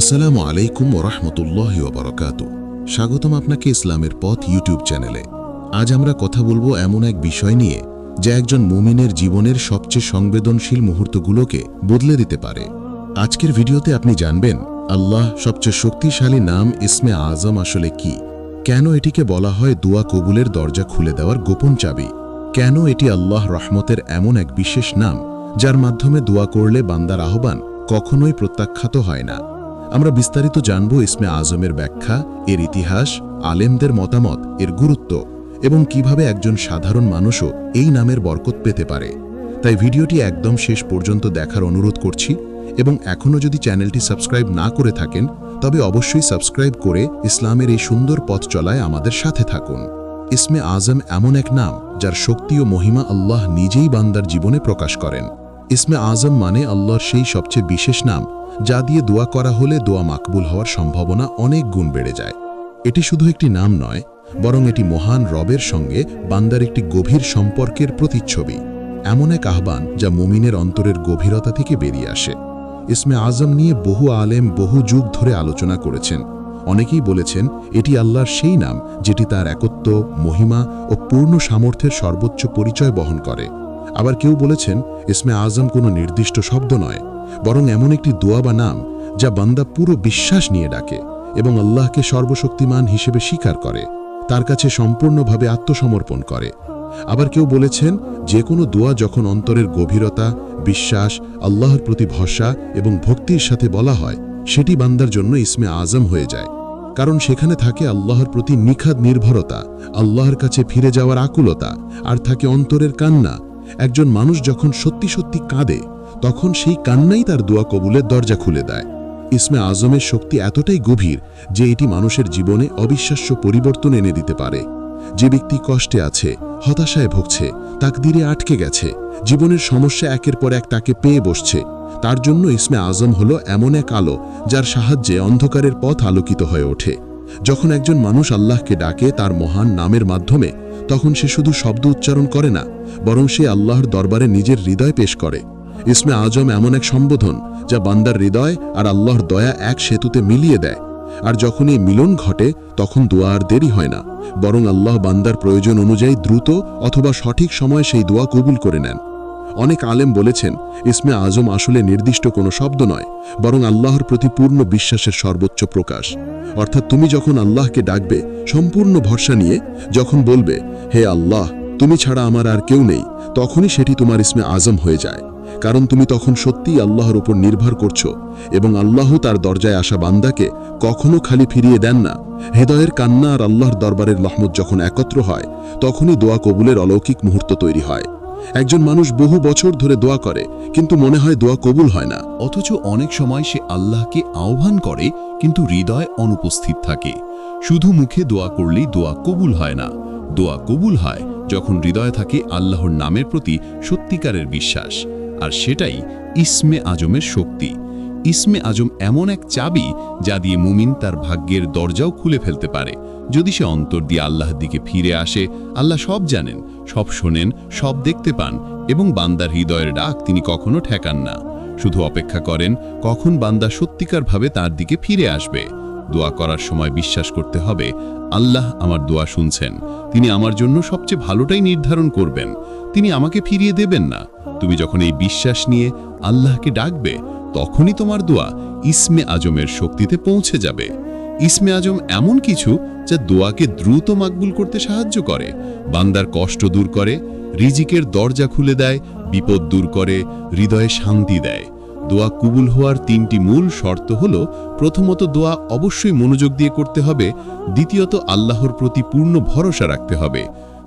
আসসালামু আলাইকুম ওরহমতুল্লাহ ওবরকাত স্বাগতম আপনাকে ইসলামের পথ ইউটিউব চ্যানেলে। আজ আমরা কথা বলব এমন এক বিষয় নিয়ে, যা একজন মুমিনের জীবনের সবচেয়ে সংবেদনশীল মুহূর্তগুলোকে বদলে দিতে পারে। আজকের ভিডিওতে আপনি জানবেন, আল্লাহ সবচেয়ে শক্তিশালী নাম ইসমে আজম আসলে কি? কেন এটিকে বলা হয় দোয়া কবুলের দরজা খুলে দেওয়ার গোপন চাবি? কেন এটি আল্লাহ রহমতের এমন এক বিশেষ নাম, যার মাধ্যমে দোয়া করলে বান্দার আহ্বান কখনোই প্রত্যাখ্যাত হয় না? আমরা বিস্তারিত জানব ইসমে আজমের ব্যাখ্যা, এর ইতিহাস, আলেমদের মতামত, এর গুরুত্ব এবং কীভাবে একজন সাধারণ মানুষও এই নামের বরকত পেতে পারে। তাই ভিডিওটি একদম শেষ পর্যন্ত দেখার অনুরোধ করছি এবং এখনও যদি চ্যানেলটি সাবস্ক্রাইব না করে থাকেন, তবে অবশ্যই সাবস্ক্রাইব করে ইসলামের এই সুন্দর পথ চলায় আমাদের সাথে থাকুন। ইসমে আজম এমন এক নাম, যার শক্তি ও মহিমা আল্লাহ নিজেই বান্দার জীবনে প্রকাশ করেন। ইসমে আজম মানে আল্লাহর সেই সবচেয়ে বিশেষ নাম, যা দিয়ে দোয়া করা হলে দোয়া মাকবুল হওয়ার সম্ভাবনা অনেক গুণ বেড়ে যায়। এটি শুধু একটি নাম নয়, বরং এটি মহান রবের সঙ্গে বান্দার একটি গভীর সম্পর্কের প্রতিচ্ছবি। এমন এক আহ্বান যা মুমিনের অন্তরের গভীরতা থেকে বেরিয়ে আসে। ইসমে আজম নিয়ে বহু আলেম বহু যুগ ধরে আলোচনা করেছেন। অনেকেই বলেছেন, এটি আল্লাহর সেই নাম, যেটি তার একত্ব, মহিমা ও পূর্ণ সামর্থ্যের সর্বোচ্চ পরিচয় বহন করে। আবার কেউ বলেছেন, ইসমে আজম কোনো নির্দিষ্ট শব্দ নয়, বরং এমন একটি দোয়া বা নাম যা বান্দা পুরো বিশ্বাস নিয়ে ডাকে এবং আল্লাহকে সর্বশক্তিমান হিসেবে স্বীকার করে, তার কাছে সম্পূর্ণভাবে আত্মসমর্পণ করে। আবার কেউ বলেছেন, যে কোনো দোয়া যখন অন্তরের গভীরতা, বিশ্বাস, আল্লাহর প্রতি ভরসা এবং ভক্তির সাথে বলা হয়, সেটি বান্দার জন্য ইসমে আজম হয়ে যায়। কারণ সেখানে থাকে আল্লাহর প্রতি নিখাদ নির্ভরতা, আল্লাহর কাছে ফিরে যাওয়ার আকুলতা, আর থাকে অন্তরের কান্না একজন মানুষ যখন সত্যি সত্যি কাঁদে, তখন সেই কান্নাই তার দোয়া কবুলের দরজা খুলে দেয়। ইসমে আজমের শক্তি এতটাই গভীর যে এটি মানুষের জীবনে অবিশ্বাস্য পরিবর্তন এনে দিতে পারে। যে ব্যক্তি কষ্টে আছে, হতাশায় ভুগছে, তাকদিরে আটকে গেছে, জীবনের সমস্যা একের পর এক তাকে পেয়ে বসছে, তার জন্য ইসমে আজম হলো এমন এক আলো যার সাহায্যে অন্ধকারের পথ আলোকিত হয়ে ওঠে। যখন একজন মানুষ আল্লাহকে ডাকে, তার মহান নামের মাধ্যমে তখন সে শুধু শব্দ উচ্চারণ করে না, বরং সে আল্লাহর দরবারে নিজের হৃদয় পেশ করে। ইসমে আজম এমন এক সম্বোধন, যা বান্দার হৃদয় আর আল্লাহর দয়া এক সেতুতে মিলিয়ে দেয়। আর যখন এই মিলন ঘটে, তখন দোয়া আর দেরি হয় না, বরং আল্লাহ বান্দার প্রয়োজন অনুযায়ী দ্রুত অথবা সঠিক সময়ে সেই দোয়া কবুল করে নেন। অনেক আলেম বলেছেন, ইসমে আজম আসলে নির্দিষ্ট কোনো শব্দ নয়, বরং আল্লাহর প্রতি পূর্ণ বিশ্বাসের সর্বোচ্চ প্রকাশ। অর্থাৎ তুমি যখন আল্লাহকে ডাকবে, সম্পূর্ণ ভরসা নিয়ে যখন বলবে, হে আল্লাহ, তুমি ছাড়া আমার আর কেউ নেই, তখনই সেটি তোমার ইসমে আজম হয়ে যায়। কারণ তুমি তখন সত্যিই আল্লাহর উপর নির্ভর করছ, এবং আল্লাহ তার দরজায় আসা বান্দাকে কখনো খালি ফিরিয়ে দেন না। হৃদয়ের কান্না আর আল্লাহর দরবারের লহমত যখন একত্র হয়, তখনই দোয়া কবুলের অলৌকিক মুহূর্ত তৈরি হয়। একজন মানুষ বহু বছর ধরে দোয়া করে, কিন্তু মনে হয় দোয়া কবুল হয় না। অথচ অনেক সময় সে আল্লাহকে আহ্বান করে, কিন্তু হৃদয় অনুপস্থিত থাকে। শুধু মুখে দোয়া করলেই দোয়া কবুল হয় না। দোয়া কবুল হয় যখন হৃদয়ে থাকে আল্লাহর নামের প্রতি সত্যিকারের বিশ্বাস। আর সেটাই ইসমে আজমের শক্তি। ইসমে আজম এমন এক চাবি যা দিয়ে মুমিন তার ভাগ্যের দরজাও খুলে ফেলতে পারে। যদি সে অন্তর দিয়ে আল্লাহর দিকে ফিরে আসে, আল্লাহ সব জানেন, সব শোনেন, সব দেখতে পান এবং বান্দার হৃদয়ের ডাক তিনি কখনো ঠেকান না। শুধু অপেক্ষা করেন, কখন বান্দা সত্যিকারভাবে তার দিকে ফিরে আসবে। দোয়া করার সময় বিশ্বাস করতে হবে, আল্লাহ আমার দোয়া শুনছেন। তিনি আমার জন্য সবচেয়ে ভালোটাই নির্ধারণ করবেন। তিনি আমাকে ফিরিয়ে দেবেন না। তুমি যখন এই বিশ্বাস নিয়ে আল্লাহকে ডাকবে তখনই তোমার দোয়া ইসমে আজমের শক্তিতে পৌঁছে যাবে। ইসমে আজম এমন কিছু যা দোয়াকে দ্রুত মাকবুল করতে সাহায্য করে। বান্দার কষ্ট দূর করে, রিজিকের দরজা খুলে দেয়, বিপদ দূর করে, হৃদয়ে শান্তি দেয়। দোয়া কবুল হওয়ার তিনটি মূল শর্ত হল, প্রথমত দোয়া অবশ্যই মনোযোগ দিয়ে করতে হবে, দ্বিতীয়ত আল্লাহর প্রতি পূর্ণ ভরসা রাখতে হবে।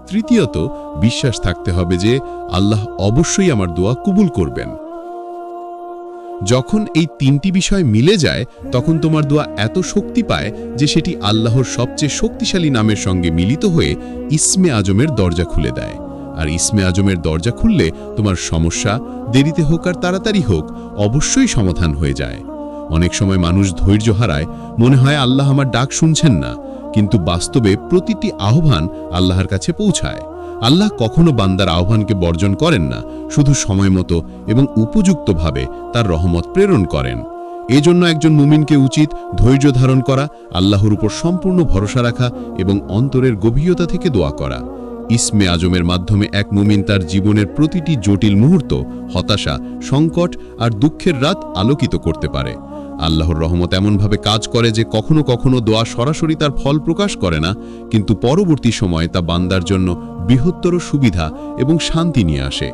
তৃতীয়ত, বিশ্বাস থাকতে হবে যে আল্লাহ অবশ্যই আমার দোয়া কবুল করবেন। যখন এই তিনটি বিষয় মিলে যায়, তখন তোমার দোয়া এত শক্তি পায় যে সেটি আল্লাহর সবচেয়ে শক্তিশালী নামের সঙ্গে মিলিত হয়ে ইসমে আজমের দরজা খুলে দেয়। আর ইসমে আজমের দরজা খুললে তোমার সমস্যা দেরিতে হোক আর তাড়াতাড়ি হোক, অবশ্যই সমাধান হয়ে যায়। অনেক সময় মানুষ ধৈর্য হারায়, মনে হয় আল্লাহ আমার ডাক শুনছেন না, কিন্তু বাস্তবে প্রতিটি আহ্বান আল্লাহর কাছে পৌঁছায়। আল্লাহ কখনো বান্দার আহ্বানকে বর্জন করেন না, শুধু সময় মতো এবং উপযুক্তভাবে তার রহমত প্রেরণ করেন। এজন্য একজন মুমিনকে উচিত ধৈর্য ধারণ করা, আল্লাহর উপর সম্পূর্ণ ভরসা রাখা এবং অন্তরের গভীরতা থেকে দোয়া করা। ইসমে আজমের মাধ্যমে এক মুমিন তার জীবনের প্রতিটি জটিল মুহূর্ত, হতাশা, সংকট আর দুঃখের রাত আলোকিত করতে পারে। আল্লাহর রহমত এমনভাবে কাজ করে যে কখনো কখনো দোয়া সরাসরি তার ফল প্রকাশ করে না, কিন্তু পরবর্তী সময়ে তা বান্দার জন্য বৃহত্তর সুবিধা এবং শান্তি নিয়ে আসে।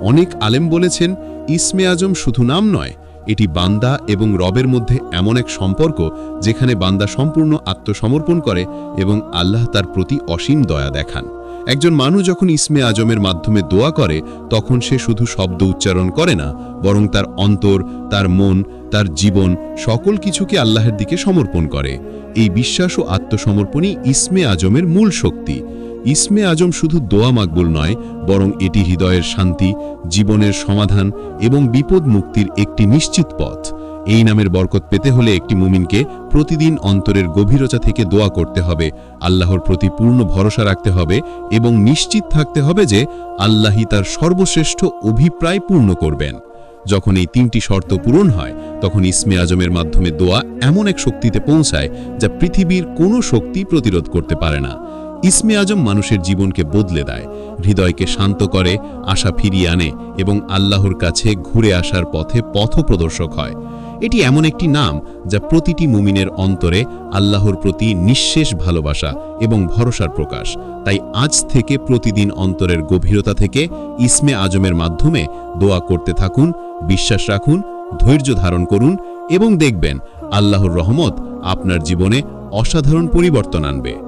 অনেক আলেম বলেছেন, ইসমে আজম শুধু নাম নয়, এটি বান্দা এবং রবের মধ্যে এমন এক সম্পর্ক যেখানে বান্দা সম্পূর্ণ আত্মসমর্পণ করে এবং আল্লাহ তার প্রতি অসীম দয়া দেখান। একজন মানুষ যখন ইসমে আজমের মাধ্যমে দোয়া করে, তখন সে শুধু শব্দ উচ্চারণ করে না, বরং তার অন্তর, তার মন, তার জীবন, সকল কিছুকে আল্লাহের দিকে সমর্পণ করে। এই বিশ্বাস ও আত্মসমর্পণই ইসমে আজমের মূল শক্তি। ইসমে আজম শুধু দোয়া মাকবুল নয়, বরং এটি হৃদয়ের শান্তি, জীবনের সমাধান এবং বিপদ মুক্তির একটি নিশ্চিত পথ। এই নামের বরকত পেতে হলে একটি মুমিনকে প্রতিদিন অন্তরের গভীরতা থেকে দোয়া করতে হবে, আল্লাহর প্রতি পূর্ণ ভরসা রাখতে হবে এবং নিশ্চিত থাকতে হবে যে আল্লাহই তার সর্বশ্রেষ্ঠ অভিপ্রায় পূর্ণ করবেন। যখন এই তিনটি শর্ত পূরণ হয়, তখন ইসমে আজমের মাধ্যমে দোয়া এমন এক শক্তিতে পৌঁছায় যা পৃথিবীর কোনো শক্তি প্রতিরোধ করতে পারে না। ইসমে আজম মানুষের জীবনকে বদলে দেয়, হৃদয়কে শান্ত করে, আশা ফিরিয়ে আনে এবং আল্লাহর কাছে ঘুরে আসার পথে পথ প্রদর্শক হয়। এটি এমন একটি নাম যা প্রতিটি মুমিনের অন্তরে আল্লাহর প্রতি নিঃশেষ ভালোবাসা এবং ভরসার প্রকাশ। তাই আজ থেকে প্রতিদিন অন্তরের গভীরতা থেকে ইসমে আজমের মাধ্যমে দোয়া করতে থাকুন, বিশ্বাস রাখুন, ধৈর্য ধারণ করুন এবং দেখবেন আল্লাহর রহমত আপনার জীবনে অসাধারণ পরিবর্তন আনবে।